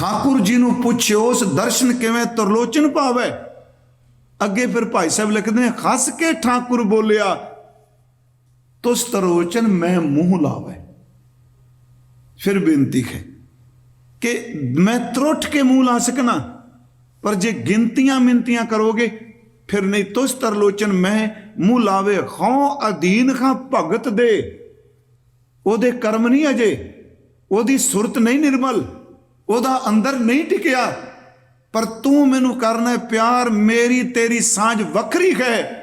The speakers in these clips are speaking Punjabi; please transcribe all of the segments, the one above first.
ਠਾਕੁਰ ਜੀ ਨੂੰ ਪੁੱਛਿਓ, ਉਸ ਦਰਸ਼ਨ ਕਿਵੇਂ ਤਰਲੋਚਨ ਭਾਵੈ? ਅੱਗੇ ਫਿਰ ਭਾਈ ਸਾਹਿਬ ਲਿਖਦੇ ਨੇ, ਹੱਸ ਕੇ ਠਾਕੁਰ ਬੋਲਿਆ, ਤੁਸ ਤਰੋਚਨ ਮੈਂ ਮੂੰਹ ਲਾਵੇ। ਫਿਰ ਬੇਨਤੀ ਹੈ ਕਿ ਮੈਂ ਤਰੁੱਠ ਕੇ ਮੂੰਹ ਲਾ ਸਕਣਾ, ਪਰ ਜੇ ਗਿਣਤੀਆਂ ਮਿੰਤੀਆਂ ਕਰੋਗੇ, ਫਿਰ ਨਹੀਂ, ਤੁਸ ਤਰਲੋਚਨ ਮੈਂ ਮੂੰਹ ਲਾਵੇ। ਹਉ ਅਧੀਨ ਖਾਂ ਭਗਤ ਦੇ, ਉਹਦੇ ਕਰਮ ਨਹੀਂ ਅਜੇ, ਉਹਦੀ ਸੁਰਤ ਨਹੀਂ ਨਿਰਮਲ। ਉਹਦਾ ਅੰਦਰ ਨਹੀਂ ਟਿਕਿਆ। ਪਰ ਤੂੰ ਮੈਨੂੰ ਕਰਨਾ ਪਿਆਰ, ਮੇਰੀ ਤੇਰੀ ਸਾਂਝ ਵੱਖਰੀ ਹੈ।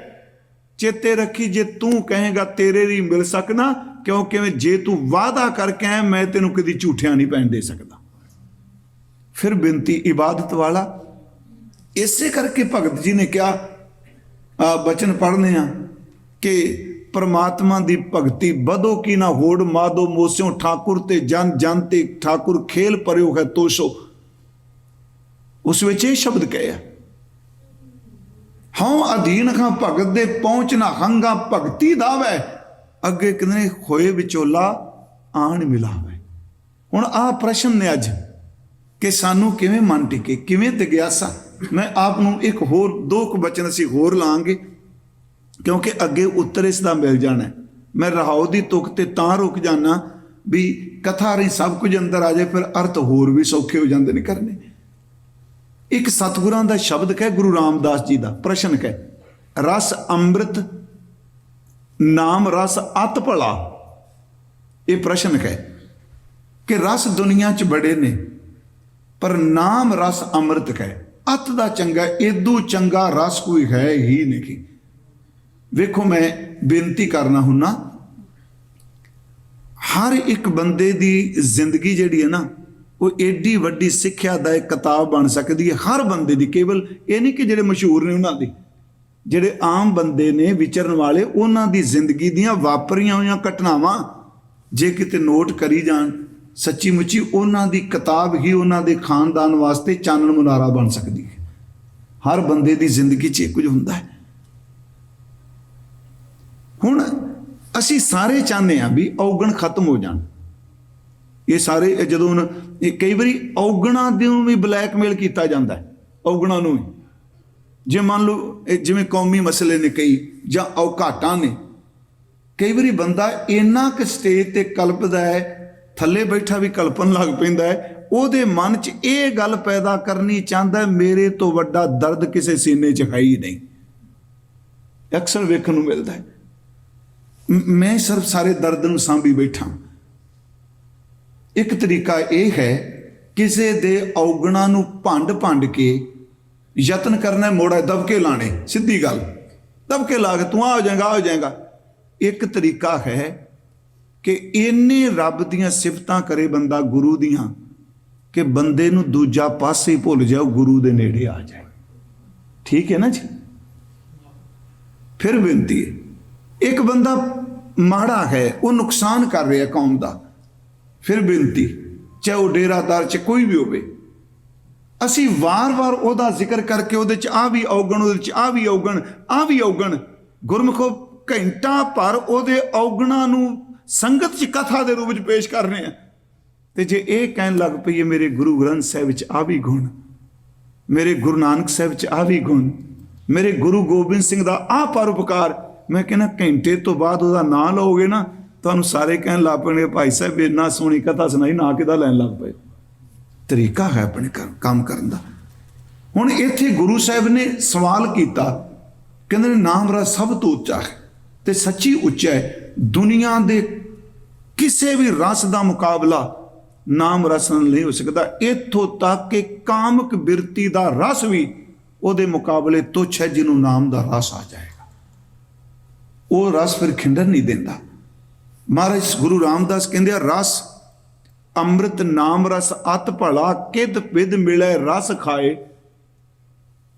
ਚੇਤੇ ਰੱਖੀ, ਜੇ ਤੂੰ ਕਹੇਗਾ ਤੇਰੇ ਲਈ ਮਿਲ ਸਕਣਾ ਕਿਉਂਕਿ ਜੇ ਤੂੰ ਵਾਅਦਾ ਕਰਕੇ ਆਇਆ, ਮੈਂ ਤੈਨੂੰ ਕਦੀ ਝੂਠਿਆਂ ਨਹੀਂ ਪੈਣ ਦੇ ਸਕਦਾ। ਫਿਰ ਬੇਨਤੀ ਇਬਾਦਤ ਵਾਲਾ, ਇਸੇ ਕਰਕੇ ਭਗਤ ਜੀ ਨੇ ਕਿਹਾ ਬਚਨ ਪੜ੍ਹਨੇ ਆ ਕਿ ਪਰਮਾਤਮਾ ਦੀ ਭਗਤੀ ਬਦੋ ਕੀ ਨਾ ਹੋੜ, ਮਾਦੋ ਮੋਸਿਓ, ਠਾਕੁਰ ਤੇ ਜਨ ਜਨ ਤੇ ਠਾਕੁਰ, ਖੇਲ ਪਰਿਓ ਹੈ ਤੋਸ਼ੋ। ਉਸ ਵਿੱਚ ਇਹ ਸ਼ਬਦ ਕਹੇ ਆ, ਹਉ ਅਧੀਨ ਖਾਂ ਭਗਤ ਦੇ ਪਹੁੰਚ ਨਾ ਹੰਗਾ, ਭਗਤੀ ਦਾਵੈ, ਅੱਗੇ ਕਿਨੇ ਹੋਏ ਵਿਚੋਲਾ ਆਣ ਮਿਲਾਵੇ। ਹੁਣ ਆਹ ਪ੍ਰਸ਼ਨ ਨੇ ਅੱਜ, ਕਿ ਸਾਨੂੰ ਕਿਵੇਂ ਮਨ ਟਿਕੇ, ਕਿਵੇਂ ਤਗਿਆਸਾ? ਮੈਂ ਆਪ ਨੂੰ ਇੱਕ ਹੋਰ, ਦੋ ਕੁ ਬਚਨ ਅਸੀਂ ਹੋਰ ਲਾਂਗੇ। ਕਿਉਂਕਿ ਅੱਗੇ ਉੱਤਰ ਇਸ ਦਾ ਮਿਲ ਜਾਣਾ ਮੈਂ ਰਹਾਉ ਦੀ ਤੁਕ ਤੇ ਤਾਂ ਰੁਕ ਜਾਣਾ ਵੀ ਕਥਾ ਰਹੀ ਸਭ ਕੁਝ ਅੰਦਰ ਆ ਜਾਏ, ਫਿਰ ਅਰਥ ਹੋਰ ਵੀ ਸੌਖੇ ਹੋ ਜਾਂਦੇ ਨੇ ਕਰਨੇ। ਇੱਕ ਸਤਿਗੁਰਾਂ ਦਾ ਸ਼ਬਦ ਹੈ ਗੁਰੂ ਰਾਮਦਾਸ ਜੀ ਦਾ ਪ੍ਰਸ਼ਨ ਹੈ ਰਸ ਅੰਮ੍ਰਿਤ ਨਾਮ ਰਸ ਅਤ ਭਲਾ? ਇਹ ਪ੍ਰਸ਼ਨ ਹੈ ਕਿ ਰਸ ਦੁਨੀਆ 'ਚ ਬੜੇ ਨੇ, ਪਰ ਨਾਮ ਰਸ ਅੰਮ੍ਰਿਤ ਹੈ ਅਤ ਦਾ ਚੰਗਾ, ਏਦੂ ਚੰਗਾ ਰਸ ਕੋਈ ਹੈ ਹੀ ਨਹੀਂ। ਵੇਖੋ, ਮੈਂ ਬੇਨਤੀ ਕਰਨਾ ਹੁੰਨਾ, ਹਰ ਇੱਕ ਬੰਦੇ ਦੀ ਜ਼ਿੰਦਗੀ ਜਿਹੜੀ ਹੈ ਨਾ, ਉਹ ਏਡੀ ਵੱਡੀ ਸਿੱਖਿਆ ਦਾ ਇੱਕ ਕਿਤਾਬ ਬਣ ਸਕਦੀ ਹੈ। ਹਰ ਬੰਦੇ ਦੀ, ਕੇਵਲ ਇਹ ਨਹੀਂ ਕਿ ਜਿਹੜੇ ਮਸ਼ਹੂਰ ਨੇ ਉਹਨਾਂ ਦੀ, ਜਿਹੜੇ ਆਮ ਬੰਦੇ ਨੇ ਵਿਚਰਨ ਵਾਲੇ, ਉਹਨਾਂ ਦੀ ਜ਼ਿੰਦਗੀ ਦੀਆਂ ਵਾਪਰੀਆਂ ਹੋਈਆਂ ਘਟਨਾਵਾਂ, ਜੇ ਕਿਤੇ ਨੋਟ ਕਰੀ ਜਾਣ ਸੱਚੀ ਮੁੱਚੀ ਉਹਨਾਂ ਦੀ ਕਿਤਾਬ ਹੀ ਉਹਨਾਂ ਦੇ ਖਾਨਦਾਨ ਵਾਸਤੇ ਚਾਨਣ ਮੁਨਾਰਾ ਬਣ ਸਕਦੀ ਹੈ। ਹਰ ਬੰਦੇ ਦੀ ਜ਼ਿੰਦਗੀ 'ਚ ਇਹ ਕੁਝ ਹੁੰਦਾ ਹੈ। ਹੁਣ ਅਸੀਂ ਸਾਰੇ ਚਾਹੁੰਦੇ ਆ ਵੀ ਔਗਣ ਖਤਮ ਹੋ ਜਾਣ। ਇਹ ਸਾਰੇ ਜਦੋਂ ਹੁਣ ਇਹ ਕਈ ਵਾਰੀ ਔਗਣਾ ਨੂੰ ਵੀ ਬਲੈਕਮੇਲ ਕੀਤਾ ਜਾਂਦਾ ਹੈ, ਔਗਣਾਂ ਨੂੰ ਵੀ। ਜੇ ਮੰਨ ਲਓ ਜਿਵੇਂ ਕੌਮੀ ਮਸਲੇ ਨੇ ਕਈ, ਜਾਂ ਔਕਾਟਾਂ ਨੇ, ਕਈ ਵਾਰੀ ਬੰਦਾ ਇੰਨਾ ਕਿ ਸਟੇਜ ਤੇ ਕਲਪਦਾ ਹੈ, ਥੱਲੇ ਬੈਠਾ ਵੀ ਕਲਪਨ ਲੱਗ ਪੈਂਦਾ ਹੈ, ਉਹਦੇ ਮਨ 'ਚ ਇਹ ਗੱਲ ਪੈਦਾ ਕਰਨੀ ਚਾਹੁੰਦਾ ਮੇਰੇ ਤੋਂ ਵੱਡਾ ਦਰਦ ਕਿਸੇ ਸੀਨੇ 'ਚ ਹੈ ਹੀ ਨਹੀਂ। ਅਕਸਰ ਵੇਖਣ ਨੂੰ ਮਿਲਦਾ ਹੈ। ਮੈਂ ਸਿਰਫ ਸਾਰੇ ਦਰਦ ਨੂੰ ਸਾਂਭੀ ਬੈਠਾ। ਇੱਕ ਤਰੀਕਾ ਇਹ ਹੈ, ਕਿਸੇ ਦੇ ਔਗਣਾ ਨੂੰ ਭੰਡ ਭੰਡ ਕੇ ਯਤਨ ਕਰਨਾ, ਮੋੜਾ ਦਬਕੇ ਲਾਣੇ, ਸਿੱਧੀ ਗੱਲ। ਦਬਕੇ ਲਾ ਕੇ ਤੂੰ ਆ ਹੋ ਜਾਏਗਾ, ਆ ਹੋ ਜਾਏਗਾ। ਇੱਕ ਤਰੀਕਾ ਹੈ ਕਿ ਇੰਨੇ ਰੱਬ ਦੀਆਂ ਸਿਫਤਾਂ ਕਰੇ ਬੰਦਾ ਗੁਰੂ ਦੀਆਂ ਕਿ ਬੰਦੇ ਨੂੰ ਦੂਜਾ ਪਾਸੇ ਭੁੱਲ ਜਾਓ ਗੁਰੂ ਦੇ ਨੇੜੇ ਆ ਜਾਏ। ਠੀਕ ਹੈ ਨਾ ਜੀ? ਫਿਰ ਬੇਨਤੀ ਹੈ, ਇੱਕ ਬੰਦਾ ਮਾੜਾ ਹੈ, ਉਹ ਨੁਕਸਾਨ ਕਰ ਰਿਹਾ ਕੌਮ ਦਾ। ਫਿਰ ਬੇਨਤੀ, ਚਾਹੇ ਉਹ ਡੇਰਾਦਾਰ ਚ ਕੋਈ ਵੀ ਹੋਵੇ, ਅਸੀਂ ਵਾਰ-ਵਾਰ ਉਹਦਾ ਜ਼ਿਕਰ ਕਰਕੇ ਉਹਦੇ ਚ ਆ ਵੀ ਔਗਣ, ਉਹਦੇ ਚ ਆ ਵੀ ਔਗਣ, ਆ ਵੀ ਔਗਣ। ਗੁਰਮੁਖੋ, ਘੰਟਾ ਭਰ ਉਹਦੇ ਔਗਣਾਂ ਨੂੰ ਸੰਗਤ ਚ ਕਥਾ ਦੇ ਰੂਪ ਵਿੱਚ ਪੇਸ਼ ਕਰ ਰਹੇ ਆ ਤੇ ਜੇ ਇਹ ਕਹਿਣ ਲੱਗ ਪਈਏ, ਮੇਰੇ ਗੁਰੂ ਗ੍ਰੰਥ ਸਾਹਿਬ ਵਿੱਚ ਆ ਵੀ ਗੁਣ, ਮੇਰੇ ਗੁਰੂ ਨਾਨਕ ਸਾਹਿਬ ਚ ਆ ਵੀ ਗੁਣ, ਮੇਰੇ ਗੁਰੂ ਗੋਬਿੰਦ ਸਿੰਘ ਦਾ ਆ ਪਰਉਪਕਾਰ ਮੈਂ ਕਹਿੰਦਾ ਘੰਟੇ ਤੋਂ ਬਾਅਦ ਉਹਦਾ ਨਾਂ ਲਓਗੇ ਨਾ, ਤੁਹਾਨੂੰ ਸਾਰੇ ਕਹਿਣ ਲੱਗ ਪੈਣਗੇ, ਭਾਈ ਸਾਹਿਬ ਇੰਨਾ ਸੋਹਣੀ ਕਥਾ ਸੁਣਾਈ, ਨਾ ਕਿਦਾ ਲੈਣ ਲੱਗ ਪਏ। ਤਰੀਕਾ ਹੈ ਆਪਣੇ ਕੰਮ ਕਰਨ ਦਾ। ਹੁਣ ਇੱਥੇ ਗੁਰੂ ਸਾਹਿਬ ਨੇ ਸਵਾਲ ਕੀਤਾ, ਕਹਿੰਦੇ ਨੇ, ਨਾਮ ਰਸ ਸਭ ਤੋਂ ਉੱਚਾ ਹੈ ਤੇ ਸੱਚੀ ਉੱਚਾ ਹੈ। ਦੁਨੀਆ ਦੇ ਕਿਸੇ ਵੀ ਰਸ ਦਾ ਮੁਕਾਬਲਾ ਨਾਮ ਰਸ ਨਾਲ ਨਹੀਂ ਹੋ ਸਕਦਾ। ਇੱਥੋਂ ਤੱਕ ਕਿ ਕਾਮਕ ਬਿਰਤੀ ਦਾ ਰਸ ਵੀ ਉਹਦੇ ਮੁਕਾਬਲੇ ਤੁੱਛ ਹੈ, ਜਿਹਨੂੰ ਨਾਮ ਦਾ ਰਸ ਆ ਜਾਏ। ਉਹ ਰਸ ਫਿਰ ਖਿੰਡਰ ਨਹੀਂ ਦਿੰਦਾ। ਮਹਾਰਾਜ ਗੁਰੂ ਰਾਮਦਾਸ ਕਹਿੰਦੇ ਆ, ਰਸ ਅੰਮ੍ਰਿਤ ਨਾਮ ਰਸ ਅਤ ਭਲਾ, ਕਿਦ ਵਿਦ ਮਿਲੇ ਰਸ ਖਾਏ।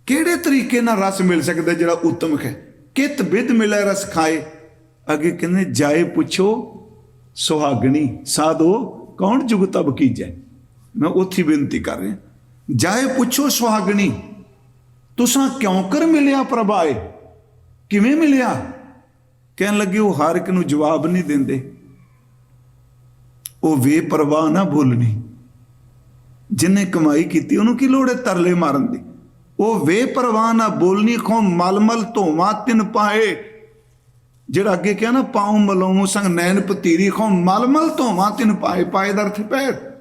ਕਿਹੜੇ ਤਰੀਕੇ ਨਾਲ ਰਸ ਮਿਲ ਸਕਦਾ ਜਿਹੜਾ ਉੱਤਮ ਹੈ? ਕਿਤ ਵਿਦ ਮਿਲੇ ਰਸ ਖਾਏ? ਅੱਗੇ ਕਹਿੰਦੇ, ਜਾਏ ਪੁੱਛੋ ਸੁਹਾਗਣੀ, ਸਾਧੋ, ਕੌਣ ਜੁਗ ਤਬ ਕੀਜੈ? ਮੈਂ ਉੱਥੇ ਬੇਨਤੀ ਕਰ ਰਿਹਾ। ਜਾਏ ਪੁੱਛੋ ਸੁਹਾਗਣੀ, ਤੁਸਾਂ ਕਿਉਂ ਕਰ ਮਿਲਿਆ ਪ੍ਰਭਾਏ? ਕਿਵੇਂ ਮਿਲਿਆ? ਕਹਿਣ ਲੱਗੇ, ਉਹ ਹਰ ਇੱਕ ਨੂੰ ਜਵਾਬ ਨਹੀਂ ਦਿੰਦੇ। ਉਹ ਵੇ ਪਰਵਾਹ ਨਾ ਭੁੱਲਣੀ ਜਿਨੇ ਕਮਾਈ ਕੀਤੀ, ਉਹਨੂੰ ਕੀ ਲੋੜ ਹੈ ਤਰਲੇ ਮਾਰਨ ਦੀ? ਉਹ ਵੇ ਪਰਵਾਹ ਨਾ ਬੋਲਨੀ ਖੋ ਮਲਮਲ ਧੋਵਾ ਤਿਨ ਪਾਏ। ਜਿਹੜਾ ਅੱਗੇ ਕਿਹਾ ਨਾ, ਪਾਉ ਮਲੋਂ ਸੰਗ ਨੈਣ ਪਤੀਰੀ ਖੋ ਮਲਮਲ ਧੋਵਾ ਤਿਨ ਪਾਏ ਪਾਏ ਦਾ ਅਰਥ ਪੈਰ।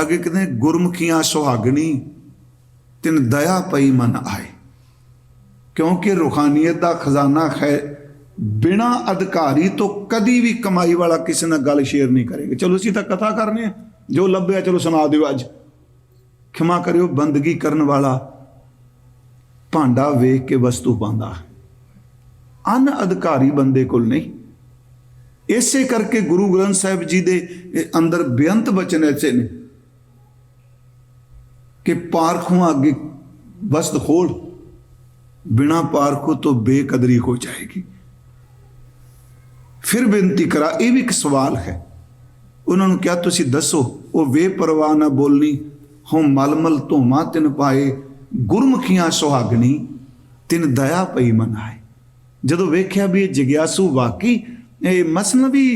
ਅੱਗੇ ਕਹਿੰਦੇ, ਗੁਰਮੁਖੀਆਂ ਸੁਹਾਗਣੀ, ਤਿਨ ਦਇਆ ਪਈ ਮਨ ਆਏ। ਕਿਉਂਕਿ ਰੁਖਾਨੀਅਤ ਦਾ ਖਜ਼ਾਨਾ ਹੈ ਬਿਨਾ ਅਧਿਕਾਰੀ ਤੋਂ ਕਦੀ ਵੀ ਕਮਾਈ ਵਾਲਾ ਕਿਸੇ ਨਾਲ ਗੱਲ ਸ਼ੇਅਰ ਨਹੀਂ ਕਰੇਗਾ। ਚਲੋ ਅਸੀਂ ਤਾਂ ਕਥਾ ਕਰਨੇ ਆ ਜੋ ਲੱਭਿਆ, ਚਲੋ ਸੁਣਾ ਦਿਓ ਅੱਜ। ਖਿਮਾ ਕਰਿਓ, ਬੰਦਗੀ ਕਰਨ ਵਾਲਾ ਭਾਂਡਾ ਵੇਖ ਕੇ ਵਸਤੂ ਪਾਉਂਦਾ ਅਨ ਅਧਿਕਾਰੀ ਬੰਦੇ ਕੋਲ ਨਹੀਂ। ਇਸੇ ਕਰਕੇ ਗੁਰੂ ਗ੍ਰੰਥ ਸਾਹਿਬ ਜੀ ਦੇ ਅੰਦਰ ਬੇਅੰਤ ਬਚਨ ਐਸੇ ਨੇ ਕਿ ਪਾਰਖੋਂ ਅੱਗੇ ਵਸਤ ਖੋਲ, ਬਿਨਾ ਪਾਰਖੋ ਤੋਂ ਬੇਕਦਰੀ ਹੋ ਜਾਏਗੀ। ਫਿਰ ਬੇਨਤੀ ਕਰਾ, ਇਹ ਵੀ ਇੱਕ ਸਵਾਲ ਹੈ। ਉਹਨਾਂ ਨੂੰ ਕਿਹਾ, ਤੁਸੀਂ ਦੱਸੋ, ਉਹ ਵੇਪਰਵਾਹ ਨਾ ਬੋਲਨੀ ਹਉ ਮਲਮਲ ਧੋਮਾ ਤਿਨ ਪਾਏ, ਗੁਰਮੁਖੀਆਂ ਸੁਹਾਗਣੀ, ਤਿਨ ਦਇਆ ਪਈ ਮਨਾਏ ਜਦੋਂ ਵੇਖਿਆ ਵੀ ਇਹ ਜਗਿਆਸੂ ਵਾਕਈ, ਇਹ ਮਸਨਵੀ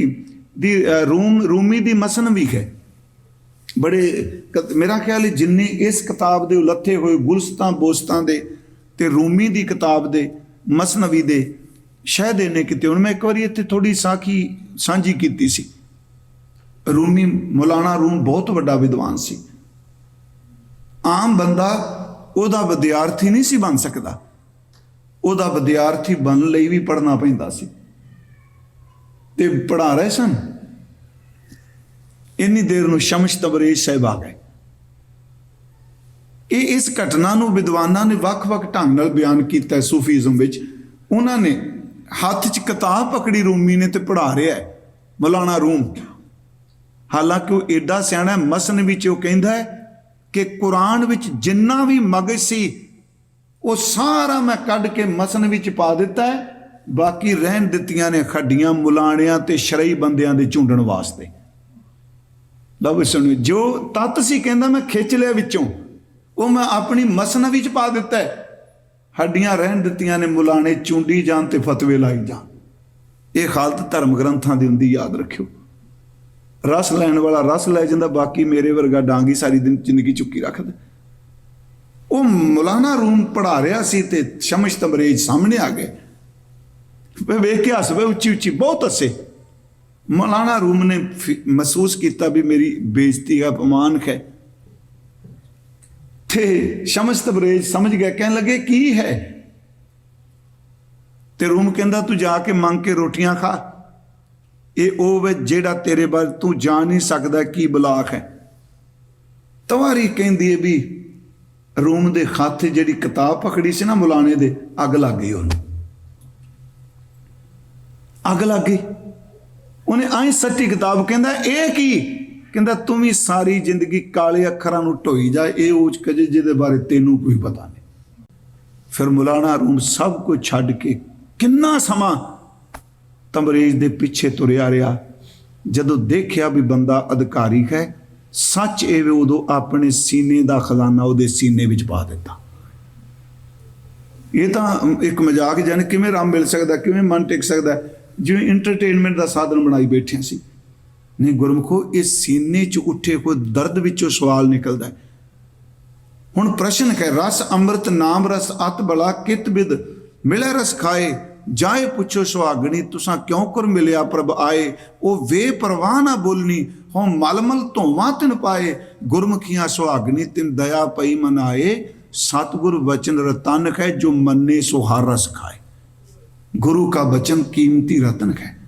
ਦੀ ਰੂਮ, ਰੂਮੀ ਦੀ ਮਸਨਵੀ ਹੈ। ਬੜੇ ਮੇਰਾ ਖਿਆਲ ਹੈ ਜਿੰਨੇ ਇਸ ਕਿਤਾਬ ਦੇ ਉਲੱਥੇ ਹੋਏ ਗੁਲਸਤਾਂ ਬੋਸਤਾਂ ਦੇ ਤੇ ਰੂਮੀ ਦੀ ਕਿਤਾਬ ਦੇ, ਮਸਨਵੀ ਦੇ ਸ਼ਾਇਦ ਇਹਨੇ ਕਿਤੇ, ਹੁਣ ਮੈਂ ਇੱਕ ਵਾਰੀ ਇੱਥੇ ਥੋੜੀ ਸਾਖੀ ਸਾਂਝੀ ਕੀਤੀ ਸੀ। ਰੂਮੀ, ਮੌਲਾਨਾ ਰੂਮ ਬਹੁਤ ਵੱਡਾ ਵਿਦਵਾਨ ਸੀ। ਆਮ ਬੰਦਾ ਉਹਦਾ ਵਿਦਿਆਰਥੀ ਨਹੀਂ ਸੀ ਬਣ ਸਕਦਾ। ਉਹਦਾ ਵਿਦਿਆਰਥੀ ਬਣਨ ਲਈ ਵੀ ਪੜ੍ਹਨਾ ਪੈਂਦਾ ਸੀ। ਤੇ ਪੜ੍ਹਾ ਰਹੇ ਸਨ। ਇੰਨੀ ਦੇਰ ਨੂੰ ਸ਼ਮਸ਼ ਤਬਰੇਜ਼ ਸਾਹਿਬ ਆ ਗਏ। ਇਹ ਇਸ ਘਟਨਾ ਨੂੰ ਵਿਦਵਾਨਾਂ ਨੇ ਵੱਖ-ਵੱਖ ਢੰਗ ਨਾਲ ਬਿਆਨ ਕੀਤਾ ਸੂਫੀਜ਼ਮ ਵਿੱਚ। ਉਹਨਾਂ ਨੇ ਹੱਥ 'ਚ ਕਿਤਾਬ ਪਕੜੀ ਰੂਮੀ ਨੇ ਤੇ ਪੜ੍ਹਾ ਰਿਹਾ ਹੈ, ਮੌਲਾਨਾ ਰੂਮ। ਹਾਲਾਂਕਿ ਉਹ ਏਡਾ ਸਿਆਣਾ ਮਸਨ ਵਿੱਚ ਉਹ ਕਹਿੰਦਾ ਹੈ ਕਿ ਕੁਰਾਨ ਵਿੱਚ ਜਿੰਨਾ ਵੀ ਮਗਜ਼ ਸੀ, ਉਹ ਸਾਰਾ ਮੈਂ ਕੱਢ ਕੇ ਮਸਨ ਵਿੱਚ ਪਾ ਦਿੱਤਾ ਹੈ, ਬਾਕੀ ਰਹਿਣ ਦਿੱਤੀਆਂ ਨੇ ਖੱਡੀਆਂ ਮੁਲਾਣਿਆਂ ਤੇ ਸ਼ਰਈ ਬੰਦਿਆਂ ਦੇ ਝੁੰਡਣ ਵਾਸਤੇ। ਲਓ ਸੁਣੋ, ਜੋ ਤਤ ਸੀ ਕਹਿੰਦਾ ਮੈਂ ਖਿੱਚ ਲਿਆ ਵਿੱਚੋਂ, ਉਹ ਮੈਂ ਆਪਣੀ ਮਸਨ ਵਿੱਚ ਪਾ ਦਿੱਤਾ ਹੈ। ਹੱਡੀਆਂ ਰਹਿਣ ਦਿੱਤੀਆਂ ਨੇ ਮੁਲਾਣੇ, ਚੁੰਡੀ ਜਾਣ ਤੇ ਫਤਵੇ ਲਾਈ ਜਾਣ ਇਹ ਹਾਲਤ ਧਰਮ ਗ੍ਰੰਥਾਂ ਦੀ ਹੁੰਦੀ ਯਾਦ ਰੱਖਿਓ। ਰਸ ਲੈਣ ਵਾਲਾ ਰਸ ਲੈ ਜਾਂਦਾ, ਬਾਕੀ ਮੇਰੇ ਵਰਗਾ ਡਾਂਗੀ ਸਾਰੀ ਦਿਨ ਜ਼ਿੰਦਗੀ ਚੁੱਕੀ ਰੱਖਦਾ। ਉਹ ਮੌਲਾਨਾ ਰੂਮ ਪੜਾ ਰਿਹਾ ਸੀ ਤੇ ਸ਼ਮਸ਼ ਤਮਰੇਜ ਸਾਹਮਣੇ ਆ ਗਏ। ਵੇ ਵੇਖ ਕੇ ਹੱਸ ਪਏ ਉੱਚੀ ਉੱਚੀ, ਬਹੁਤ ਹੱਸੇ। ਮੌਲਾਨਾ ਰੂਮ ਨੇ ਫਿ- ਮਹਿਸੂਸ ਕੀਤਾ ਵੀ ਮੇਰੀ ਬੇਇੱਜ਼ਤੀ ਹੈ ਅਪਮਾਨ ਹੈ। ਤੇ ਸ਼ਮਸ ਤਬਰੇਜ ਸਮਝ ਗਿਆ, ਕਹਿਣ ਲੱਗੇ, ਕੀ ਹੈ? ਤੇ ਰੂਮ ਕਹਿੰਦਾ, ਤੂੰ ਜਾ ਕੇ ਮੰਗ ਕੇ ਰੋਟੀਆਂ ਖਾ। ਇਹ ਉਹ ਵੇ ਜਿਹੜਾ ਤੇਰੇ ਬਾਰੇ ਤੂੰ ਜਾਣ ਨਹੀਂ ਸਕਦਾ, ਕੀ ਬਲਾਕ ਹੈ? ਤਵਾਰੀ ਕਹਿੰਦੀ ਹੈ ਵੀ ਰੂਮ ਦੇ ਹੱਥ ਜਿਹੜੀ ਕਿਤਾਬ ਪਕੜੀ ਸੀ ਨਾ ਮੁਲਾਣੇ ਦੇ, ਅੱਗ ਲੱਗ ਗਈ ਉਹਨੂੰ। ਅੱਗ ਲੱਗ ਗਈ। ਉਹਨੇ ਆਈ ਸੱਚੀ ਕਿਤਾਬ ਕਹਿੰਦਾ, ਇਹ ਕੀ? ਕਹਿੰਦਾ, ਤੂੰ ਵੀ ਸਾਰੀ ਜ਼ਿੰਦਗੀ ਕਾਲੇ ਅੱਖਰਾਂ ਨੂੰ ਢੋਈ ਜਾ, ਇਹ ਉੱਚ ਕਜੇ ਜਿਹਦੇ ਬਾਰੇ ਤੈਨੂੰ ਕੋਈ ਪਤਾ ਨਹੀਂ। ਫਿਰ ਮੁਲਾਣਾ ਰੂਮ ਸਭ ਕੁਝ ਛੱਡ ਕੇ ਕਿੰਨਾ ਸਮਾਂ ਤਮਰੇਜ਼ ਦੇ ਪਿੱਛੇ ਤੁਰਿਆ ਰਿਹਾ, ਜਦੋਂ ਦੇਖਿਆ ਵੀ ਬੰਦਾ ਅਧਿਕਾਰੀ ਹੈ, ਸੱਚ ਇਹ ਵੇ ਉਦੋਂ ਆਪਣੇ ਸੀਨੇ ਦਾ ਖਜ਼ਾਨਾ ਉਹਦੇ ਸੀਨੇ ਵਿੱਚ ਪਾ ਦਿੱਤਾ। ਇਹ ਤਾਂ ਇੱਕ ਮਜ਼ਾਕ ਜਨ, ਕਿਵੇਂ ਰਾਮ ਮਿਲ ਸਕਦਾ, ਕਿਵੇਂ ਮਨ ਟਿਕ ਸਕਦਾ, ਜਿਵੇਂ ਇੰਟਰਟੇਨਮੈਂਟ ਦਾ ਸਾਧਨ ਬਣਾਈ ਬੈਠੇ ਸੀ। ਨਹੀਂ ਗੁਰਮਖੋ ਇਸ ਸੀਨੇ 'ਚ ਉੱਠੇ ਕੋ ਦਰਦ ਵਿੱਚੋਂ ਸਵਾਲ ਨਿਕਲਦਾ ਹੁਣ ਪ੍ਰਸ਼ਨ ਹੈ, ਰਸ ਅੰਮ੍ਰਿਤ ਨਾਮ ਰਸ ਅਤ ਬਲਾ ਕਿਤ ਬਿਦ ਮਿਲੇ ਰਸ ਖਾਏ, ਜਾਏ ਪੁੱਛੋ ਸੁਹਾਗਣੀ, ਤੁਸਾਂ ਕਿਉਂ ਕਰ ਮਿਲਿਆ ਪ੍ਰਭ ਆਏ? ਉਹ ਵੇ ਪਰਵਾਹ ਨਾ ਬੋਲਨੀ ਹਉ ਮਲਮਲ ਧੋਵਾ ਤਿਨ ਪਾਏ। ਗੁਰਮਖੀਆਂ ਸੁਹਾਗਣੀ, ਤਿਨ ਦਇਆ ਪਈ ਮਨਾਏ। ਸਤਗੁਰ ਵਚਨ ਰਤਨ ਹੈ ਜੋ ਮੰਨੇ ਸੋ ਹਰ ਰਸ ਖਾਏ। ਗੁਰੂ ਕਾ ਬਚਨ ਕੀਮਤੀ ਰਤਨ ਹੈ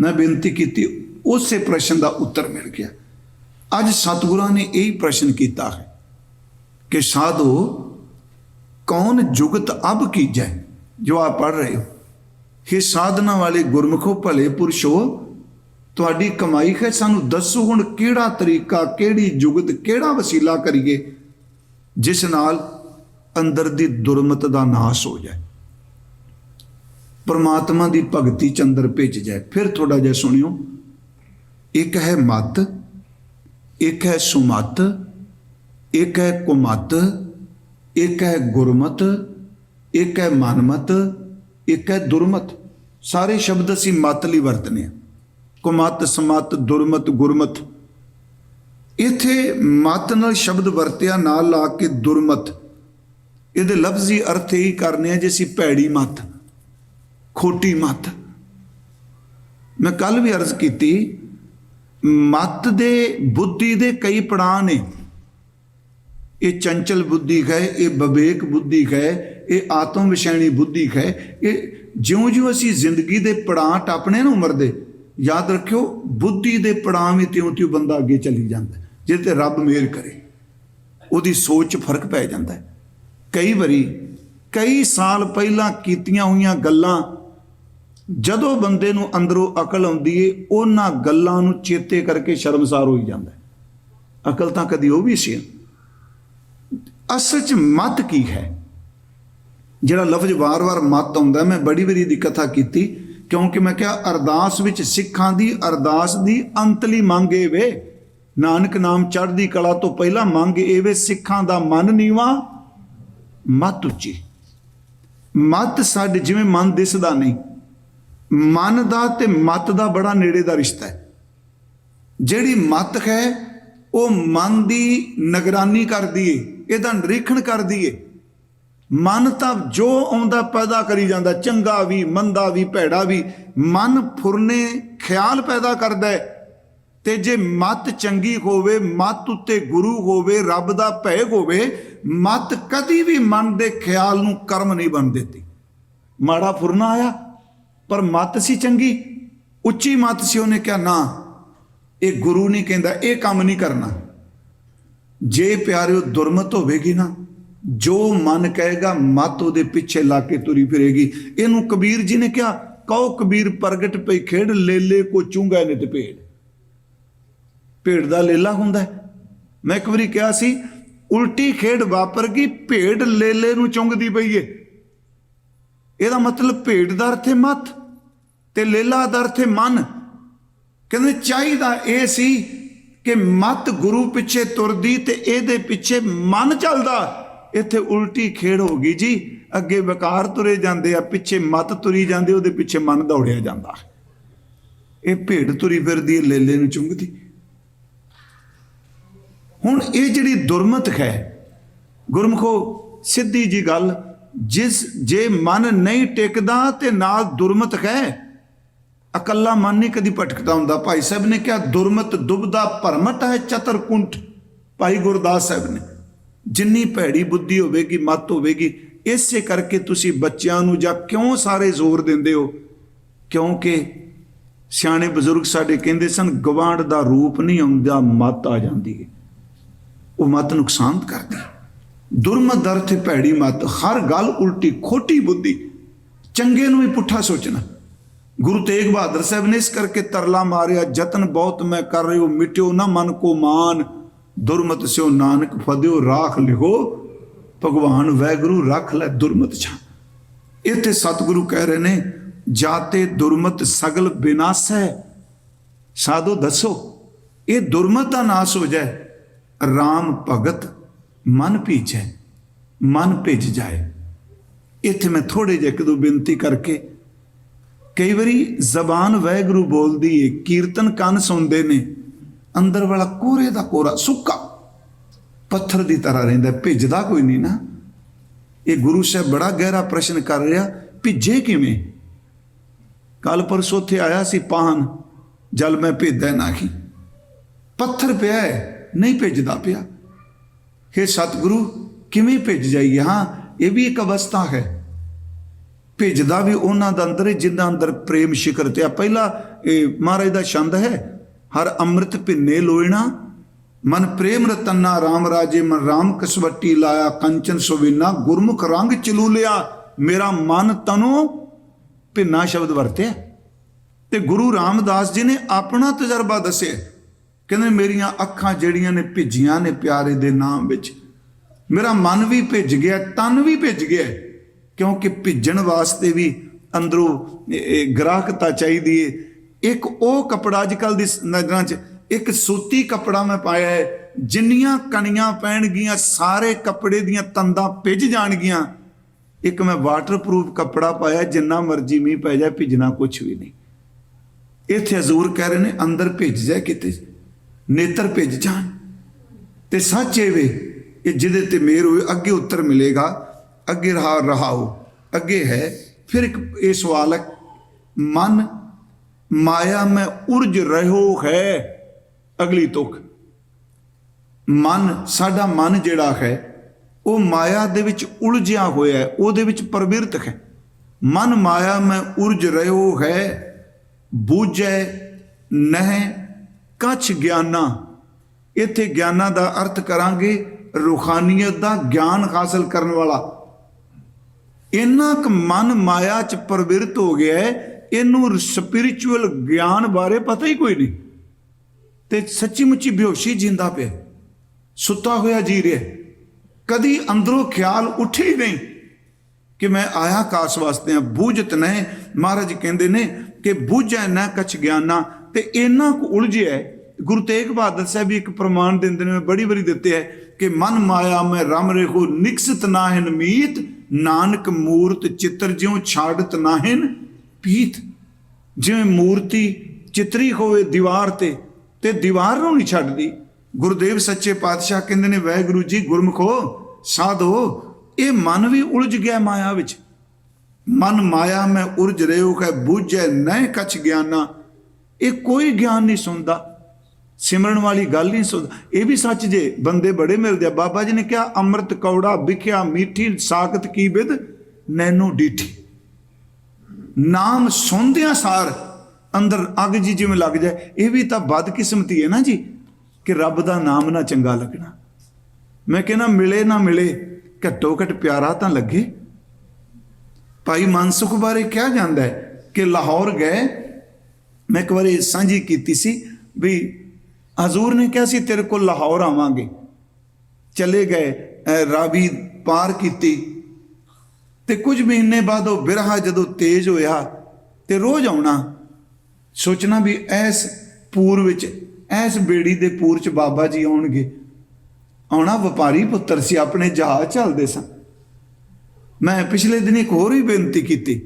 ਮੈਂ ਬੇਨਤੀ ਕੀਤੀ ਉਸੇ ਪ੍ਰਸ਼ਨ ਦਾ ਉੱਤਰ ਮਿਲ ਗਿਆ। ਅੱਜ ਸਤਿਗੁਰਾਂ ਨੇ ਇਹੀ ਪ੍ਰਸ਼ਨ ਕੀਤਾ ਹੈ ਕਿ ਸਾਧੋ, ਕੌਣ ਜੁਗਤ ਅਬ ਕੀਜੈ, ਜੋ ਆ ਪੜ ਰਹੇ ਹੋ? हे ਸਾਧਨਾ ਵਾਲੇ ਗੁਰਮੁਖੋ, ਭਲੇ ਪੁਰਸ਼ੋ, ਤੁਹਾਡੀ ਕਮਾਈ ਹੈ, ਸਾਨੂੰ ਦੱਸੋ ਹੁਣ ਕਿਹੜਾ ਤਰੀਕਾ, ਕਿਹੜੀ ਜੁਗਤ, ਕਿਹੜਾ ਵਸੀਲਾ ਕਰੀਏ, ਜਿਸ ਨਾਲ ਅੰਦਰ ਦੀ ਦੁਰਮਤ ਦਾ ਨਾਸ਼ ਹੋ ਜਾਏ। ਪਰਮਾਤਮਾ ਦੀ ਭਗਤੀ ਚ ਅੰਦਰ ਭਿੱਜ ਜਾਏ। ਫਿਰ ਥੋੜਾ ਜਿਹਾ ਸੁਣਿਓ। ਇੱਕ ਹੈ ਮਤ ਇੱਕ ਹੈ ਸੁਮਤ ਇੱਕ ਹੈ ਕੁਮਤ ਇੱਕ ਹੈ ਗੁਰਮਤ, ਇੱਕ ਹੈ ਮਨਮਤ, ਇੱਕ ਹੈ ਦੁਰਮਤ। ਸਾਰੇ ਸ਼ਬਦ ਅਸੀਂ ਮਤ ਲਈ ਵਰਤਨੇ ਆ। ਕੁਮਤ ਸਮਤ ਦੁਰਮਤ, ਗੁਰਮਤ। ਇਥੇ ਮਤ ਨਾਲ ਸ਼ਬਦ ਵਰਤਿਆ ਨਾਲ ਲਾ ਕੇ ਦੁਰਮਤ। ਇਹਦੇ ਲਫ਼ਜ਼ੀ ਅਰਥ ਇਹੀ ਕਰਨੇ ਆ ਜੇ ਅਸੀਂ ਭੈੜੀ ਮਤ ਖੋਟੀ ਮਤ ਮੈਂ ਕੱਲ ਵੀ ਅਰਜ਼ ਕੀਤੀ ਮਤ ਦੇ, ਬੁੱਧੀ ਦੇ ਕਈ ਪੜਾਅ ਨੇ। ਇਹ ਚੰਚਲ ਬੁੱਧੀ ਹੈ, ਇਹ ਵਿਵੇਕ ਬੁੱਧੀ ਹੈ, ਇਹ ਆਤਮ ਵਿਸ਼ੈਣੀ ਬੁੱਧੀ ਹੈ। ਇਹ ਜਿਉਂ-ਜਿਉਂ ਅਸੀਂ ਜ਼ਿੰਦਗੀ ਦੇ ਪੜਾਅ ਟੱਪਣੇ ਨਾ ਉਮਰ ਦੇ ਯਾਦ ਰੱਖਿਓ, ਬੁੱਧੀ ਦੇ ਪੜਾਅ ਵੀ ਤਿਉਂ-ਤਿਉਂ ਬੰਦਾ ਅੱਗੇ ਚਲੀ ਜਾਂਦਾ ਜੇ ਤੇ ਰੱਬ ਮਿਹਰ ਕਰੇ। ਉਹਦੀ ਸੋਚ 'ਚ ਫ਼ਰਕ ਪੈ ਜਾਂਦਾ ਕਈ ਵਾਰੀ, ਕਈ ਸਾਲ ਪਹਿਲਾਂ ਕੀਤੀਆਂ ਹੋਈਆਂ ਗੱਲਾਂ ਜਦੋਂ ਬੰਦੇ ਨੂੰ ਅੰਦਰੋਂ ਅਕਲ ਆਉਂਦੀ ਏ, ਉਹਨਾਂ ਗੱਲਾਂ ਨੂੰ ਚੇਤੇ ਕਰਕੇ ਸ਼ਰਮਸਾਰ ਹੋਈ ਜਾਂਦਾ ਅਕਲ ਤਾਂ ਕਦੀ ਉਹ ਵੀ ਸੀ। ਅਸਲ 'ਚ ਮਤ ਕੀ ਹੈ? ਜਿਹੜਾ ਲਫ਼ਜ਼ ਵਾਰ-ਵਾਰ ਮਤ ਆਉਂਦਾ, ਮੈਂ ਬੜੀ ਵਾਰੀ ਦੀ ਕਥਾ ਕੀਤੀ, ਕਿਉਂਕਿ ਮੈਂ ਕਿਹਾ, ਅਰਦਾਸ ਵਿੱਚ ਸਿੱਖਾਂ ਦੀ, ਅਰਦਾਸ ਦੀ ਅੰਤਲੀ ਮੰਗ ਇਹ ਵੇ। ਨਾਨਕ ਨਾਮ ਚੜ੍ਹਦੀ ਕਲਾ ਤੋਂ ਪਹਿਲਾਂ ਮੰਗ ਇਹ ਵੇ, ਸਿੱਖਾਂ ਦਾ ਮਨ ਨੀਵਾ, ਮਤ ਉੱਚੀ। ਮਤ ਸਾਡੇ ਜਿਵੇਂ ਮਨ ਦਿਸਦਾ ਨਹੀਂ। ਮਨ ਦਾ ਤੇ ਮਤ ਦਾ ਬੜਾ ਨੇੜੇ ਦਾ ਰਿਸ਼ਤਾ ਹੈ। ਜਿਹੜੀ ਮਤ ਹੈ, ਉਹ ਮਨ ਦੀ ਨਿਗਰਾਨੀ ਕਰਦੀ ਏ, ਇਹਦਾ ਨਿਰੀਖਣ ਕਰਦੀ ਏ। ਮਨ ਤਾਂ ਜੋ ਆਉਂਦਾ ਪੈਦਾ ਕਰੀ ਜਾਂਦਾ, ਚੰਗਾ ਵੀ, ਮੰਦਾ ਵੀ, ਭੈੜਾ ਵੀ, ਮਨ ਫੁਰਨੇ ਖਿਆਲ ਪੈਦਾ ਕਰਦਾ ਹੈ। ਤੇ ਜੇ ਮਤ ਚੰਗੀ ਹੋਵੇ, ਮਤ ਉੱਤੇ ਗੁਰੂ ਹੋਵੇ, ਰੱਬ ਦਾ ਭੈ ਹੋਵੇ, ਮਤ ਕਦੀ ਵੀ ਮਨ ਦੇ ਖਿਆਲ ਨੂੰ ਕਰਮ ਨਹੀਂ ਬਣ ਦਿੱਤੀ। ਮਾੜਾ ਫੁਰਨਾ ਆਇਆ ਪਰ ਮਤ ਸੀ ਚੰਗੀ, ਉੱਚੀ ਮਤ ਸੀ ਉਹਨੇ ਕਿਹਾ, ਨਾ, ਇਹ ਗੁਰੂ ਨਹੀਂ ਕਹਿੰਦਾ, ਇਹ ਕੰਮ ਨਹੀਂ ਕਰਨਾ। ਜੇ ਪਿਆਰਿਓ, ਦੁਰਮਤ ਹੋਵੇਗੀ ਨਾ, ਜੋ ਮਨ ਕਹੇਗਾ, ਮਤ ਉਹਦੇ ਪਿੱਛੇ ਲਾ ਕੇ ਤੁਰੀ ਫਿਰੇਗੀ। ਇਹਨੂੰ ਕਬੀਰ ਜੀ ਨੇ ਕਿਹਾ, ਕਹੋ ਕਬੀਰ, ਪ੍ਰਗਟ ਪਈ ਖੇਡ, ਲੇਲੇ ਕੋ ਚੁੰਗਾ ਨੇ ਤੇ ਭੇੜ ਭੇਡ ਦਾ ਲੇਲਾ ਹੁੰਦਾ ਮੈਂ ਇੱਕ ਵਾਰੀ ਕਿਹਾ ਸੀ, ਉਲਟੀ ਖੇਡ ਵਾਪਰ ਗਈ, ਭੇਡ ਲੇਲੇ ਨੂੰ ਚੁੰਗਦੀ ਪਈ ਏ। ਇਹਦਾ ਮਤਲਬ ਭੇਡ ਦਾ ਅਰਥ ਹੈ ਮਤ ਤੇ ਲੇਲਾ ਦਾ ਅਰਥ ਹੈ ਮਨ। ਕਹਿੰਦੇ ਚਾਹੀਦਾ ਇਹ ਸੀ ਕਿ ਮਤ ਗੁਰੂ ਪਿੱਛੇ ਤੁਰਦੀ ਤੇ ਇਹਦੇ ਪਿੱਛੇ ਮਨ ਚੱਲਦਾ। ਇੱਥੇ ਉਲਟੀ ਖੇਡ ਹੋ ਗਈ ਜੀ। ਅੱਗੇ ਵਿਕਾਰ ਤੁਰੇ ਜਾਂਦੇ ਆ, ਪਿੱਛੇ ਮਤ ਤੁਰੀ ਜਾਂਦੇ, ਉਹਦੇ ਪਿੱਛੇ ਮਨ ਦੌੜਿਆ ਜਾਂਦਾ। ਇਹ ਭੇਡ ਤੁਰੀ ਫਿਰਦੀ ਹੈ, ਲੇਲੇ ਨੂੰ ਚੁੰਗਦੀ। ਹੁਣ ਇਹ ਜਿਹੜੀ ਦੁਰਮਤ ਹੈ, ਗੁਰਮਖੋ ਸਿੱਧੀ ਜੀ ਗੱਲ ਜਿਸ, ਜੇ ਮਨ ਨਹੀਂ ਟਿਕਦਾ ਤੇ ਨਾਲ ਦੁਰਮਤ ਹੈ। ਇਕੱਲਾ ਮਨ ਨਹੀਂ ਕਦੀ ਭਟਕਦਾ ਹੁੰਦਾ। ਭਾਈ ਸਾਹਿਬ ਨੇ ਕਿਹਾ, ਦੁਰਮਤ ਦੁਬਦਾ ਭਰਮਟ ਹੈ ਚਤਰਕੁੰਠ। ਭਾਈ ਗੁਰਦਾਸ ਸਾਹਿਬ ਨੇ, ਜਿੰਨੀ ਭੈੜੀ ਬੁੱਧੀ ਹੋਵੇਗੀ, ਮਤ ਹੋਵੇਗੀ, ਇਸੇ ਕਰਕੇ ਤੁਸੀਂ ਬੱਚਿਆਂ ਨੂੰ ਜਾਂ ਕਿਉਂ ਸਾਰੇ ਜ਼ੋਰ ਦਿੰਦੇ ਹੋ? ਕਿਉਂਕਿ ਸਿਆਣੇ ਬਜ਼ੁਰਗ ਸਾਡੇ ਕਹਿੰਦੇ ਸਨ ਗਵਾਂਡ ਦਾ ਰੂਪ ਨਹੀਂ ਆਉਂਦਾ, ਮਤ ਆ ਜਾਂਦੀ ਹੈ। ਉਹ ਮਤ ਨੁਕਸਾਨ ਕਰਦੀ ਹੈ। ਦੁਰਮਤ ਦਰ ਭੈੜੀ ਮਤ, ਹਰ ਗੱਲ ਉਲਟੀ ਖੋਟੀ ਬੁੱਧੀ। ਚੰਗੇ ਨੂੰ ਵੀ ਪੁੱਠਾ ਸੋਚਣਾ। ਗੁਰੂ ਤੇਗ ਬਹਾਦਰ ਸਾਹਿਬ ਨੇ ਇਸ ਕਰਕੇ ਤਰਲਾ ਮਾਰਿਆ ਜਤਨ ਬਹੁਤ ਮੈਂ ਕਰ ਰਿਓ ਮਿਟਿਓ ਨਾ ਮਨ ਕੋ ਮਾਨ। ਦੁਰਮਤ ਸਿਓ ਨਾਨਕ ਫਦਿਓ, ਰਾਖ ਲਿਖੋ ਭਗਵਾਨ ਵੈਗੁਰੂ ਰੱਖ ਲੈ ਦੁਰਮਤ ਛਾ। ਇੱਥੇ ਸਤਿਗੁਰੂ ਕਹਿ ਰਹੇ ਨੇ, ਜਾਤੇ ਦੁਰਮਤ ਸਗਲ ਬਿਨਾਸ਼। ਹੈ ਸਾਧੋ ਦੱਸੋ, ਇਹ ਦੁਰਮਤ ਦਾ ਨਾਸ ਹੋ ਜਾਏ RAM ਭਗਤ ਮਨ ਭੀਜੈ, ਮਨ ਭਿੱਜ ਜਾਏ। ਇੱਥੇ ਮੈਂ ਥੋੜੇ ਜਿਹਾ ਇੱਕ ਦੋ ਬੇਨਤੀ ਕਰਕੇ ਕਈ ਵਾਰੀ ਜ਼ਬਾਨ ਵੈਗਰੂ ਬੋਲਦੀ ਏ, ਕੀਰਤਨ ਕੰਨ ਸੁਣਦੇ ਨੇ, ਅੰਦਰ ਵਾਲਾ ਕੋਰੇ ਦਾ ਕੋਰਾ ਸੁੱਕਾ, ਪੱਥਰ ਦੀ ਤਰ੍ਹਾਂ ਰਹਿੰਦਾ, ਭਿੱਜਦਾ ਕੋਈ ਨਹੀਂ ਨਾ। ਇਹ ਗੁਰੂ ਸਾਹਿਬ ਬੜਾ ਗਹਿਰਾ ਪ੍ਰਸ਼ਨ ਕਰ ਰਿਹਾ, ਭਿੱਜੇ ਕਿਵੇਂ? ਕੱਲ ਪਰਸੋਂ ਉੱਥੇ ਆਇਆ ਸੀ ਪਾਹਨ, ਜਲ ਮੈਂ ਭੇਦਾ ਨਾਹੀ ਪੱਥਰ ਪਿਆ ਹੈ ਨਹੀਂ ਭਿੱਜਦਾ ਪਿਆ। हे ਸਤਿਗੁਰੂ, ਕਿਵੇਂ ਭਿੱਜ ਜਾਈਏ? ਹਾਂ, ਇਹ ਵੀ ਇੱਕ ਅਵਸਥਾ ਹੈ। ਭਿੱਜਦਾ ਵੀ ਉਹਨਾਂ ਦਾ ਅੰਦਰ ਹੈ ਅੰਦਰ ਪ੍ਰੇਮ ਸ਼ਿਖਰ ਤੇ ਆ। ਪਹਿਲਾ ਇਹ ਮਹਾਰਾਜ ਦਾ ਛੰਦ ਹੈ, ਹਰ ਅੰਮ੍ਰਿਤ ਭਿੰਨੇ ਲੋਇਣਾ, ਮਨ ਪ੍ਰੇਮ ਰਤਨਾ ਰਾਮ ਰਾਜੇ, ਮਨ ਰਾਮ ਕਸਵੱਟੀ ਲਾਇਆ, ਕੰਚਨ ਸੁਵੀਨਾ, ਗੁਰਮੁਖ ਰੰਗ ਚਲੂ ਲਿਆ। ਮੇਰਾ ਮਨ ਤਨੋ ਭਿੰਨਾ ਸ਼ਬਦ ਵਰਤਿਆ। ਤੇ ਗੁਰੂ ਰਾਮਦਾਸ ਜੀ ਨੇ ਆਪਣਾ ਤਜਰਬਾ ਦੱਸਿਆ। ਕਹਿੰਦੇ ਮੇਰੀਆਂ ਅੱਖਾਂ ਜਿਹੜੀਆਂ ਨੇ ਭਿੱਜੀਆਂ ਨੇ ਪਿਆਰੇ ਦੇ ਨਾਮ ਵਿੱਚ, ਮੇਰਾ ਮਨ ਵੀ ਭਿੱਜ ਗਿਆ, ਤਨ ਵੀ ਭਿੱਜ ਗਿਆ, ਕਿਉਂਕਿ ਭਿੱਜਣ ਵਾਸਤੇ ਵੀ ਅੰਦਰੋਂ ਇਹ- ਗ੍ਰਾਹਕਤਾ ਚਾਹੀਦੀ ਏ। ਇੱਕ ਉਹ ਕਪੜਾ ਅੱਜ ਕੱਲ ਦੀ ਸ- ਨਜ਼ਰਾਂ 'ਚ, ਇੱਕ ਸੂਤੀ ਕਪੜਾ ਮੈਂ ਪਾਇਆ ਹੈ, ਜਿੰਨੀਆਂ ਕਣੀਆਂ ਪੈਣਗੀਆਂ, ਸਾਰੇ ਕੱਪੜੇ ਦੀਆਂ ਤੰਦਾਂ ਭਿੱਜ ਜਾਣਗੀਆਂ। ਇੱਕ ਮੈਂ ਵਾਟਰਪ੍ਰੂਫ ਕਪੜਾ ਪਾਇਆ, ਜਿੰਨਾ ਮਰਜ਼ੀ ਮੀਂਹ ਪੈ ਜਾਏ, ਭਿੱਜਣਾ ਕੁਝ ਵੀ ਨਹੀਂ। ਇੱਥੇ ਹਜ਼ੂਰ ਕਹਿ ਰਹੇ ਨੇ, ਅੰਦਰ ਭਿੱਜ ਜਾਏ ਕਿਤੇ। ਨੇਤਰ ਭਿੱਜ ਜਾਣ। ਤੇ ਸੱਚ ਇਹ ਵੇ ਕਿ ਜਿਹਦੇ ਤੇ ਮੇਰ ਹੋਵੇ ਅੱਗੇ ਉੱਤਰ ਮਿਲੇਗਾ, ਅੱਗੇ ਰਹਾ, ਰਹਾਓ। ਅੱਗੇ ਹੈ। ਫਿਰ ਇੱਕ ਇਹ ਸਵਾਲ ਹੈ, ਮਨ ਮਾਇਆ ਮੈਂ ਉਰਜ ਰਹੋ ਹੈ? ਅਗਲੀ ਤੁਕ। ਮਨ, ਸਾਡਾ ਮਨ ਜਿਹੜਾ ਹੈ, ਉਹ ਮਾਇਆ ਦੇ ਵਿੱਚ ਉਲਝਿਆ ਹੋਇਆ ਹੈ, ਉਹਦੇ ਵਿੱਚ ਪ੍ਰਵਿਰਤ ਹੈ। ਮਨ ਮਾਇਆ ਮੈਂ ਉਰਜ ਰਹੋ ਹੈ, ਬੂਝੈ ਨਹਿ ਕਛ ਗਿਆਨਾ। ਇੱਥੇ ਗਿਆਨਾਂ ਦਾ ਅਰਥ ਕਰਾਂਗੇ ਰੂਹਾਨੀਅਤ ਦਾ ਗਿਆਨ ਹਾਸਲ ਕਰਨ ਵਾਲਾ। ਇੰਨਾ ਕੁ ਮਨ ਮਾਇਆ ਚ ਪ੍ਰਵਿਰਤ ਹੋ ਗਿਆ ਹੈ, ਇਹਨੂੰ ਸਪਿਰਚੁਅਲ ਗਿਆਨ ਬਾਰੇ ਪਤਾ ਹੀ ਕੋਈ ਨਹੀਂ। ਤੇ ਸੱਚੀ ਮੁੱਚੀ ਬਿਹੋਸ਼ੀ ਜਿੰਦਾ ਪਿਆ। ਸੁੱਤਾ ਹੋਇਆ ਜੀ ਰਿਹਾ। ਕਦੀ ਅੰਦਰੋਂ ਖਿਆਲ ਉੱਠੇ ਹੀ ਨਹੀਂ ਕਿ ਮੈਂ ਆਇਆ ਕਾਸ ਵਾਸਤੇ ਆ ਬੂਝਤ ਨਹੀਂ। ਮਹਾਰਾਜ ਕਹਿੰਦੇ ਨੇ ਕਿ ਬੂਝੈ ਨਾ ਕਛ ਗਿਆਨਾ। ਤੇ ਇਹਨਾਂ ਕੁ ਉਲਝਿਆ ਗੁਰੂ ਤੇਗ ਬਹਾਦਰ ਸਾਹਿਬ ਵੀ ਇੱਕ ਪ੍ਰਮਾਣ ਦਿੰਦੇ ਨੇ ਬੜੀ ਬੜੀ ਦਿੱਤੇ ਹੈ ਕਿ ਮਨ ਮਾਇਆ, ਮੈਂ ਰਮ ਰਹੋ ਨਿਕਸਤ ਨਾਹਿਨ ਮੀਤ, ਨਾਨਕ ਮੂਰਤ ਚਿੱਤਰ ਜਿਉ ਛਾੜਤ ਨਾਹਿਨ ਪੀਤ। ਜਿਵੇਂ ਮੂਰਤੀ ਚਿੱਤਰੀ ਹੋਵੇ ਦੀਵਾਰ ਤੇ ਤੇ ਦੀਵਾਰ ਨੂੰ ਨਹੀਂ ਛੱਡਦੀ। ਗੁਰਦੇਵ ਸੱਚੇ ਪਾਤਸ਼ਾਹ ਕਹਿੰਦੇ ਨੇ, ਵਾਹਿਗੁਰੂ ਜੀ, ਗੁਰਮਖੋ, ਸਾਧੋ। ਇਹ ਮਨ ਵੀ ਉਲਝ ਗਿਆ ਮਾਇਆ ਵਿੱਚ। ਮਨ ਮਾਇਆ, ਮੈਂ ਉਲਝ ਰਿਓ ਹੈ ਬੂਝੈ, ਨਹਿ ਕਛ ਗਿਆਨਾ। ਇਹ ਕੋਈ ਗਿਆਨ ਨਹੀਂ ਸੁਣਦਾ। ਸਿਮਰਨ ਵਾਲੀ ਗੱਲ ਨਹੀਂ ਸੁਣਦਾ। ਇਹ ਵੀ ਸੱਚ ਜੇ ਬੰਦੇ ਬੜੇ ਮਿਲਦੇ ਆ। ਬਾਬਾ ਜੀ ਨੇ ਕਿਹਾ, ਅੰਮ੍ਰਿਤ ਕੌੜਾ ਵਿਖਿਆ ਮੀਠੀ ਸਾਖਤ ਕੀ ਵਿਦ ਨੈਨੂ ਡੀਠੀ। ਨਾਮ ਸੁਣਦਿਆਂ ਸਾਰ ਅੰਦਰ ਅੱਗ ਜੀ ਜਿਵੇਂ ਲੱਗ ਜਾਏ। ਇਹ ਵੀ ਤਾਂ ਬਦਕਿਸਮਤੀ ਹੈ ਨਾ ਜੀ, ਕਿ ਰੱਬ ਦਾ ਨਾਮ ਨਾ ਚੰਗਾ ਲੱਗਣਾ। ਮੈਂ ਕਹਿੰਦਾ, ਮਿਲੇ ਨਾ ਮਿਲੇ, ਘੱਟੋ ਘੱਟ ਪਿਆਰਾ ਤਾਂ ਲੱਗੇ। ਭਾਈ ਮਨਸੁਖ ਬਾਰੇ ਕਿਹਾ ਜਾਂਦਾ ਹੈ ਕਿ ਲਾਹੌਰ ਗਏ ਮੈਂ ਇੱਕ ਵਾਰੀ ਸਾਂਝੀ ਕੀਤੀ ਸੀ ਵੀ ਹਜ਼ੂਰ ਨੇ ਕਿਹਾ ਸੀ, ਤੇਰੇ ਕੋਲ ਲਾਹੌਰ ਆਵਾਂਗੇ। ਚਲੇ ਗਏ ਰਾਵੀ ਪਾਰ ਕੀਤੀ। ਤੇ ਕੁਝ ਮਹੀਨੇ ਬਾਅਦ ਉਹ ਬਿਰਹਾ ਜਦੋਂ ਤੇਜ਼ ਹੋਇਆ ਤੇ ਰੋਜ਼ ਆਉਣਾ, ਸੋਚਣਾ ਵੀ ਐਸ ਪੂਰ ਵਿੱਚ, ਐਸ ਬੇੜੀ ਦੇ ਪੂਰ ਚ ਬਾਬਾ ਜੀ ਆਉਣਗੇ। ਆਉਣਾ ਵਪਾਰੀ ਪੁੱਤਰ ਸੀ, ਆਪਣੇ ਜਹਾਜ਼ ਚੱਲਦੇ ਸਨ। ਮੈਂ ਪਿਛਲੇ ਦਿਨ ਇੱਕ ਹੋਰ ਵੀ ਬੇਨਤੀ ਕੀਤੀ।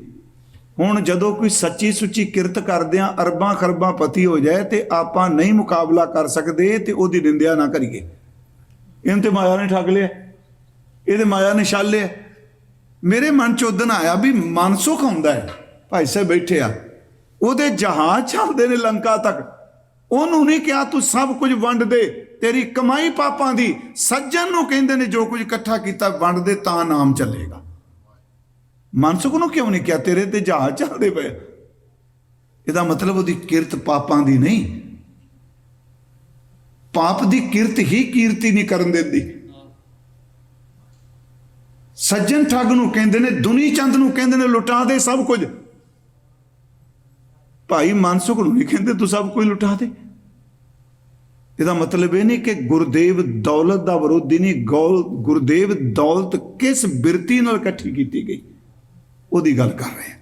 ਹੁਣ ਜਦੋਂ ਕੋਈ ਸੱਚੀ ਸੁੱਚੀ ਕਿਰਤ ਕਰਦਿਆਂ ਅਰਬਾਂ ਖਰਬਾਂ ਪਤੀ ਹੋ ਜਾਏ ਤੇ ਆਪਾਂ ਨਹੀਂ ਮੁਕਾਬਲਾ ਕਰ ਸਕਦੇ ਤੇ ਉਹਦੀ ਨਿੰਦਿਆ ਨਾ ਕਰੀਏ। ਇਹਨੂੰ ਤੇ ਮਾਇਆ ਨੇ ਠੱਗ ਲਿਆ। ਇਹਦੇ ਮਾਇਆ ਨੇ ਛਾਲ ਲਿਆ। ਮੇਰੇ ਮਨ ਚ ਉਦਨ ਆਇਆ ਵੀ ਮਨਸੁਖ ਹੁੰਦਾ ਹੈ। ਭਾਈ ਸਾਹਿਬ ਬੈਠੇ ਆ। ਉਹਦੇ ਜਹਾਜ਼ ਚੱਲਦੇ ਨੇ ਲੰਕਾ ਤੱਕ। ਉਹਨੂੰ ਨਹੀਂ ਕਿਹਾ ਤੂੰ ਸਭ ਕੁਝ ਵੰਡ ਦੇ। ਤੇਰੀ ਕਮਾਈ ਪਾਪਾਂ ਦੀ। ਸੱਜਣ ਨੂੰ ਕਹਿੰਦੇ ਨੇ ਜੋ ਕੁਝ ਇਕੱਠਾ ਕੀਤਾ ਵੰਡ ਦੇ ਤਾਂ ਨਾਮ ਚੱਲੇਗਾ। ਮਨਸੁਖ ਨੂੰ ਕਿਉਂ ਨਹੀਂ ਕਿਹਾ? ਤੇਰੇ ਤੇ ਜਹਾਜ਼ ਚੱਲਦੇ ਪਏ। ਇਹਦਾ ਮਤਲਬ ਉਹਦੀ ਕਿਰਤ ਪਾਪਾਂ ਦੀ ਨਹੀਂ। ਪਾਪ ਦੀ ਕਿਰਤ ਹੀ ਕੀਰਤੀ ਨਹੀਂ ਕਰਨ ਦਿੰਦੀ। ਸੱਜਣ ਠੱਗ ਨੂੰ ਕਹਿੰਦੇ ਨੇ, ਦੁਨੀ ਚੰਦ ਨੂੰ ਕਹਿੰਦੇ ਨੇ, ਲੁਟਾ ਦੇ ਸਭ ਕੁਝ। ਭਾਈ ਮਨਸੁਖ ਨੂੰ ਨਹੀਂ ਕਹਿੰਦੇ, ਤੂੰ ਸਭ ਕੁਝ ਲੁਟਾ ਦੇ। ਇਹਦਾ ਮਤਲਬ ਇਹ ਨਹੀਂ ਕਿ ਗੁਰਦੇਵ ਦੌਲਤ ਦਾ ਵਿਰੋਧੀ ਨਹੀਂ ਗੌਲ ਗੁਰਦੇਵ ਦੌਲਤ ਕਿਸ ਬਿਰਤੀ ਨਾਲ ਇਕੱਠੀ ਕੀਤੀ ਗਈ? ਉਹਦੀ ਗੱਲ ਕਰ ਰਹੇ ਹਾਂ।